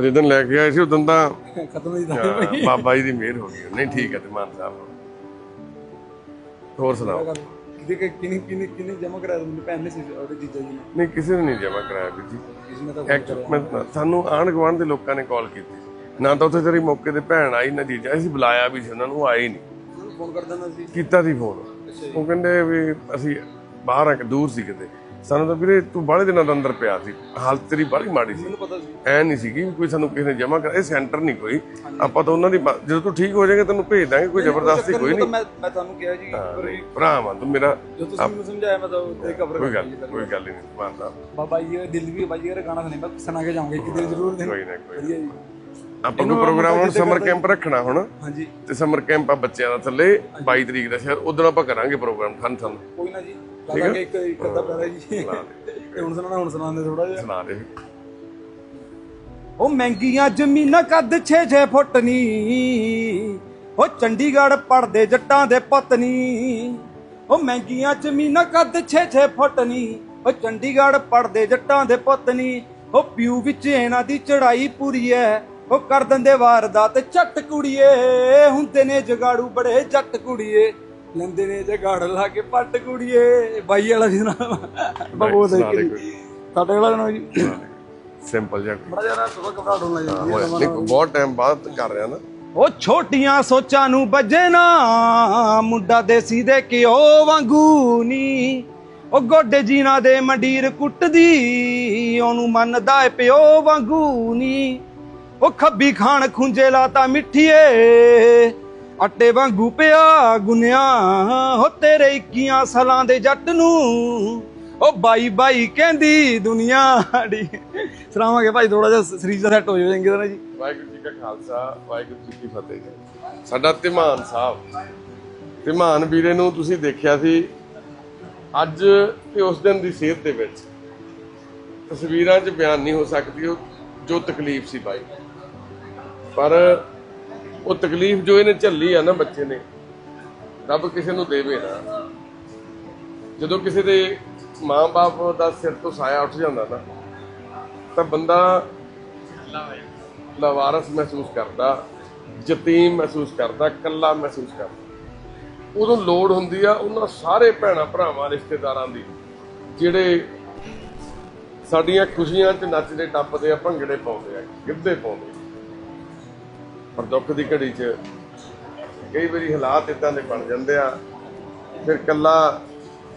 ਜਦੋਂ ਲੈ ਕੇ ਆਏ ਸੀ ਉਦੋਂ ਤਾਂ ਖਤਮ ਹੀ ਹਾਂ, ਬਾਬਾ ਜੀ ਦੀ ਮਿਹਰ ਹੋ ਗਈ। ਨਹੀਂ ਠੀਕ ਹੈ ਤੇ ਮਾਨ ਸਾਹਿਬ। ਹੋਰ ਸੁਣਾਓ? ਕਿਤੇ ਕਿ ਕਿਨੇ ਕਿਨੇ ਕਿਨੇ ਜਮਾ ਕਰਾਇਆ ਮੇਰੀ ਭੈਣ ਨੇ ਸੀ ਉਹਦੇ ਜੀਜਾ ਜੀ ਨੇ। ਨਹੀਂ ਕਿਸੇ ਨੇ ਨਹੀਂ ਜਮਾ ਕਰਾਇਆ ਵੀਰ ਜੀ। ਕਿਸੇ ਨੇ ਤਾਂ ਐਕਟ ਮੈਂ- ਸਾਨੂੰ ਆਂਢ ਗੁਆਂਢ ਦੇ ਲੋਕਾਂ ਨੇ ਕਾਲ ਕੀਤੀ ਨਾ ਤਾਂ ਉੱਥੇ ਤੇਰੀ ਮੌਕੇ ਤੇ ਭੈਣ ਆਈ ਨਾ ਜੀਜਾ ਅਸੀਂ ਬੁਲਾਇਆ ਵੀ ਸੀ ਉਹਨਾਂ ਨੂੰ ਉਹ ਆਏ ਨਹੀਂ। ਉਹਨੂੰ ਫੋਨ ਕਰ ਦਿੰਦਾ ਸੀ। ਕੀਤਾ ਸੀ ਫੋਨ। ਉਹ ਕਹਿੰਦੇ ਵੀ ਅਸੀਂ ਬਾਹਰ ਆ ਕੇ ਦੂਰ ਸੀ ਕਿਤੇ। ਸਾਨੂੰ ਤਾਂ ਵੀਰੇ ਤੂੰ ਬਾਹਲੇ ਦਿਨਾਂ ਦਾ ਅੰਦਰ ਪਿਆ ਸੀ। ਹਾਲਤ ਤੇਰੀ ਬੜੀ ਮਾੜੀ ਸੀ। ਮੈਨੂੰ ਪਤਾ ਸੀ। ਐ ਨਹੀਂ ਸੀਗੀ ਵੀ ਕੋਈ ਸਾਨੂੰ ਕਿਸੇ ਨੇ ਜਮਾ ਕਰ ਇਹ ਸੈਂਟਰ ਨਹੀਂ ਕੋਈ। ਆਪਾਂ ਤਾਂ ਉਹਨਾਂ ਦੀ ਬ- ਜਦੋਂ ਤੂੰ ਠੀਕ ਹੋ ਜਾਏਗਾ ਤੈਨੂੰ ਭੇਜ ਦਾਂਗੇ ਕੋਈ ਜ਼ਬਰਦਸਤੀ ਕੋਈ ਨਹੀਂ। ਮੈਂ ਮੈਂ ਤੁਹਾਨੂੰ ਕਿਹਾ ਜੀ ਪਰ ਭਰਾ ਵਾਂ ਤੂੰ ਮੇਰਾ ਜੋ ਤੁਸੀਂ ਮੈਨੂੰ ਸਮਝਾਇਆ ਮੈਂ ਤਾਂ ਤੇ ਕਬਰ ਕੋਈ ਗੱਲ ਕੋਈ ਗੱਲ ਹੀ ਨਹੀਂ ਮਾਰਦਾ। ਬਾਬਾ ਜੀ ਦਿਲ ਵੀ ਬਾਜੀ ਦਾ ਗਾਣਾ ਸੁਣੇ ਮੈਂ ਸੁਣਾ ਕੇ ਜਾਊਂਗਾ ਕਿਤੇ ਜ਼ਰੂਰ ਦੇ ਕੋਈ ਨਾ ਕੋਈ ਵਧੀਆ ਜੀ। ਆਪਾਂ ਕੋਈ ਪ੍ਰੋਗਰਾਮ ਹੁਣ ਸਮਰ ਕੈਂਪ ਰੱਖਣਾ ਹੁਣ। ਹਾਂਜੀ। ਤੇ ਸਮਰ ਕੈਂਪ ਆ ਬੱਚਿਆਂ ਦਾ ਥੱਲੇ 22 ਤਰੀਕ ਦਾ ਸ਼ਾਇਦ ਉਦੋਂ ਆਪਾਂ ਕਰਾਂਗੇ ਪ੍ਰੋਗਰਾਮ ਠੰਡ ਠੰਡ ਕੋਈ ਨਾ ਜੀ। ਲਾਂਗੇ ਇੱਕ ਇੱਕ ਅੱਧਾ ਪੈਰਾ ਜੀ। ਤੇ ਹੁਣ ਸੁਣਾਣਾ ਹੁਣ ਸੁਣਾਉਂਦੇ ਥੋੜਾ ਜਿਹਾ। ਸੁਣਾ ਦੇ। ਉਹ ਮਹਿੰਗੀਆਂ ਜ਼ਮੀਨਾਂ ਕੱਦ 6-6 ਫੁੱਟ ਨੀ। ਉਹ ਚੰਡੀਗੜ੍ਹ ਪੜਦੇ ਜੱਟਾਂ ਦੇ ਪਤਨੀ ਉਹ ਮਹਿੰਗੀਆਂ ਜ਼ਮੀਨਾਂ ਕੱਦ 6-6 ਫੁੱਟ ਨੀ। ਉਹ ਚੰਡੀਗੜ੍ਹ ਪੜਦੇ ਜੱਟਾਂ ਦੇ ਪਤਨੀ ਉਹ ਪਿਊ ਵਿੱਚ ਇਹਨਾਂ ਦੀ ਚੜਾਈ ਪੂਰੀ ਐ। ਉਹ ਕਰ ਦਿੰਦੇ ਵਾਰਦਾਤ ਝੱਟ ਕੁੜੀਏ। ਹੁੰਦੇ ਨੇ ਜਗਾੜੂ ਬੜੇ ਜੱਟ ਕੁੜੀਏ। ਲੈਂਦੇ ਨੇ ਜਗਾੜ ਲਾ ਕੇ ਪੱਟ ਕੁੜੀਏ ਬਾਈ ਵਾਲਾ ਸੁਣਾ ਬਹੁਤ ਸੁਣਾ ਦੇ ਹੈ। ਸਾਡੇ ਵਾਲਾ ਸੁਣਾਓ ਜੀ। ਸਿੰਪਲ ਜਿਹਾ ਬੜਾ ਜ਼ਿਆਦਾ ਸੁਬਾ ਘਬਰਾ ਡੋਲ ਲੱਗ ਜਾਂਦੀ ਹੋਇਆ। ਨਹੀਂ ਬਹੁਤ ਟਾਈਮ ਬਾਅਦ ਕਰ ਰਿਹਾ ਨਾ। ਉਹ ਛੋਟੀਆਂ ਸੋਚਾਂ ਨੂੰ ਵੱਜੇ ਨਾ ਮੁੰਡਾ ਦੇਸੀ ਦੇ ਕਿਓ ਵਾਂਗੂ ਨੀ। ਉਹ ਗੋਡੇ ਜੀਨਾ ਦੇ ਮੰਡੀਰ ਕੁੱਟਦੀ ਉਹਨੂੰ ਮੰਨਦਾ ਏ ਪਿਓ ਵਾਂਗੂ ਨੀ। ਉਹ ਖੱਬੀ ਖਾਣ ਖੁੰਝੇ ਲਾਤਾ ਮਿੱਠੀਏ। ਆਟੇ ਵਾਂਗੂ ਪਿਆ ਗੁੰਨਿਆ, ਹੋ ਤੇਰੇ 21 ਸਾਲਾਂ ਦੇ ਜੱਟ ਨੂੰ। ਉਹ ਬਾਈ ਬਾਈ ਕਹਿੰਦੀ ਦੁਨੀਆ ਡੀ ਸਲਾਮਾਂਗੇ ਭਾਈ ਥੋੜਾ ਜਿਹਾ ਸਰੀਰ ਦਾ ਸੈੱਟ ਹੋ ਜਾਏਗਾ ਨਾ ਜੀ। ਵਾਹਿਗੁਰੂ ਜੀ ਕਾ ਖਾਲਸਾ, ਵਾਹਿਗੁਰੂ ਜੀ ਕੀ ਫਤਿਹ ਜੀ। ਸਾਡਾ ਤਿਮਾਨ ਸਾਹਿਬ। ਤਿਮਾਨ ਵੀਰੇ ਨੂੰ ਤੁਸੀਂ ਦੇਖਿਆ ਸੀ, ਅੱਜ ਤੇ ਉਸ ਦਿਨ ਦੀ ਸਿਹਤ ਦੇ ਵਿੱਚ ਤਸਵੀਰਾਂ 'ਚ ਬਿਆਨ ਨਹੀਂ ਹੋ ਸਕਦੀ, ਉਹ ਜੋ ਤਕਲੀਫ ਸੀ ਬਾਈ। ਪਰ ਉਹ ਤਕਲੀਫ ਜੋ ਇਹਨੇ ਝੱਲੀ ਆ ਨਾ ਬੱਚੇ ਨੇ, ਰੱਬ ਕਿਸੇ ਨੂੰ ਦੇਵੇ ਨਾ ਜਦੋਂ ਕਿਸੇ ਦੇ ਮਾਂ-ਬਾਪ ਦਾ ਸਿਰ ਤੋਂ ਸਾਇਆ ਉੱਠ ਜਾਂਦਾ ਨਾ, ਤਾਂ ਬੰਦਾ ਲਵਾਰਸ ਮਹਿਸੂਸ ਕਰਦਾ, ਯਤੀਮ ਮਹਿਸੂਸ ਕਰਦਾ, ਕੱਲਾ ਮਹਿਸੂਸ ਕਰਦਾ ਉਦੋਂ ਲੋੜ ਹੁੰਦੀ ਆ ਉਹਨਾਂ ਸਾਰੇ ਭੈਣਾ ਭਰਾਵਾਂ, ਰਿਸ਼ਤੇਦਾਰਾਂ ਦੀ, ਜਿਹੜੇ ਸਾਡੀਆਂ ਖੁਸ਼ੀਆਂ 'ਚ ਨੱਚਦੇ, ਟੱਪਦੇ ਆ, ਭੰਗੜੇ ਪਾਉਂਦੇ ਆ, ਗਿੱਧੇ ਪਾਉਂਦੇ ਆ। ਪਰ ਦੁੱਖ ਦੀ ਘੜੀ 'ਚ ਕਈ ਵਾਰੀ ਹਾਲਾਤ ਇਦਾਂ ਦੇ ਬਣ ਜਾਂਦੇ ਆ, ਫਿਰ ਕੱਲਾ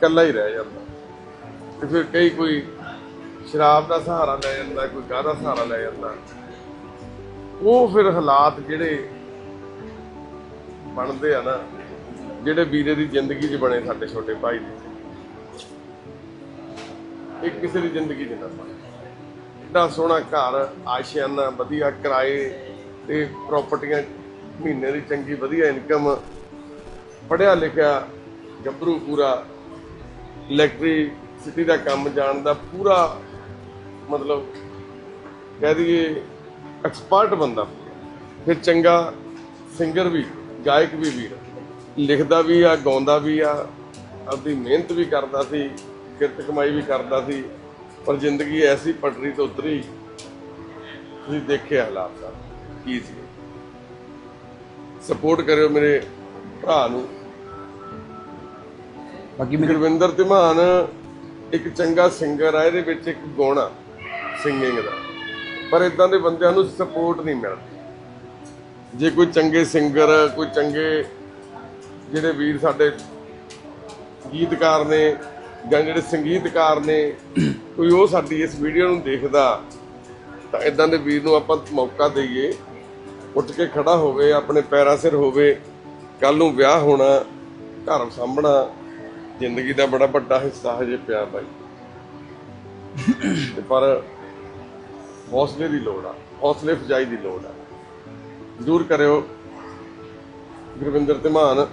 ਕੱਲਾ ਹੀ ਰਹਿ ਜਾਂਦਾ। ਤੇ ਫਿਰ ਕਈ ਕੋਈ ਸ਼ਰਾਬ ਦਾ ਸਹਾਰਾ ਲੈ ਜਾਂਦਾ, ਕੋਈ ਗਾਹ ਦਾ ਸਹਾਰਾ ਲੈ ਜਾਂਦਾ। ਉਹ ਫਿਰ ਹਾਲਾਤ ਜਿਹੜੇ ਬਣਦੇ ਆ ਨਾ, ਜਿਹੜੇ ਵੀਰੇ ਦੀ ਜ਼ਿੰਦਗੀ 'ਚ ਬਣੇ ਸਾਡੇ ਛੋਟੇ ਭਾਈ ਦੀ। ਇਹ ਕਿਸੇ ਦੀ ਜ਼ਿੰਦਗੀ 'ਚ ਨਾ ਬਣੇ। ਏਡਾ ਸੋਹਣਾ ਘਰ, ਆਸ਼ਿਆਨਾ, ਵਧੀਆ ਕਿਰਾਏ ਤੇ ਪ੍ਰਾਪਰਟੀਆਂ ਮਹੀਨੇ ਦੀ ਚੰਗੀ ਵਧੀਆ ਇਨਕਮ ਪੜਿਆ ਲਿਖਿਆ ਗੱਭਰੂ ਪੂਰਾ ਇਲੈਕਟ੍ਰੀਸਿਟੀ ਦਾ ਕੰਮ ਜਾਣਦਾ ਪੂਰਾ ਮਤਲਬ ਕਹਿ ਦਈਏ ਐਕਸਪਰਟ ਬੰਦਾ। ਫਿਰ ਚੰਗਾ ਸਿੰਗਰ ਵੀ, ਗਾਇਕ ਵੀ ਵੀਰ। ਲਿਖਦਾ ਵੀ ਆ, ਗਾਉਂਦਾ ਵੀ ਆ, ਆਪਦੀ ਮਿਹਨਤ ਵੀ ਕਰਦਾ ਸੀ, ਕਿਰਤ ਕਮਾਈ ਵੀ ਕਰਦਾ ਸੀ, ਪਰ ਜ਼ਿੰਦਗੀ ਐਸੀ ਪਟਰੀ ਤੋਂ ਉਤਰੀ, ਤੁਸੀਂ ਦੇਖਿਆ ਹਾਲਾਤ ਦਾ। ਸੀ ਸਪੋਰਟ ਕਰਿਓ ਮੇਰੇ ਭਰਾ ਨੂੰ। ਬਾਕੀ ਗੁਰਵਿੰਦਰ ਧਿਮਾਨ ਇੱਕ ਚੰਗਾ ਸਿੰਗਰ ਆ ਇਹਦੇ ਵਿੱਚ ਇੱਕ ਗੁਣ ਆ ਸਿੰਗਿੰਗ ਦਾ। ਪਰ ਇਦਾਂ ਦੇ ਬੰਦਿਆਂ ਨੂੰ ਸਪੋਰਟ ਨਹੀਂ ਮਿਲਦੀ। ਜੇ ਕੋਈ ਚੰਗੇ ਸਿੰਗਰ ਕੋਈ ਚੰਗੇ ਜਿਹੜੇ ਵੀਰ ਸਾਡੇ ਗੀਤਕਾਰ ਨੇ ਜਾਂ ਜਿਹੜੇ ਸੰਗੀਤਕਾਰ ਨੇ ਕੋਈ ਉਹ ਸਾਡੀ ਇਸ ਵੀਡੀਓ ਨੂੰ ਦੇਖਦਾ ਤਾਂ ਇਦਾਂ ਦੇ ਵੀਰ ਨੂੰ ਆਪਾਂ ਮੌਕਾ ਦਈਏ, ਉੱਠ ਕੇ ਖੜਾ ਹੋਵੇ, ਆਪਣੇ ਪੈਰਾਂ ਸਿਰ ਹੋਵੇ ਕੱਲ ਨੂੰ ਵਿਆਹ ਹੋਣਾ, ਘਰ ਸਾਂਭਣਾ, ਜ਼ਿੰਦਗੀ ਦਾ ਬੜਾ ਵੱਡਾ ਹਿੱਸਾ ਹਜੇ ਪਿਆ ਬਾਈ। ਤੇ ਪਰ ਹੌਸਲੇ ਦੀ ਲੋੜ ਆ, ਹੌਸਲੇ ਫਜਾਈ ਦੀ ਲੋੜ ਆ। ਜ਼ਰੂਰ ਕਰਿਓ। ਗੁਰਵਿੰਦਰ ਧਮਾਨ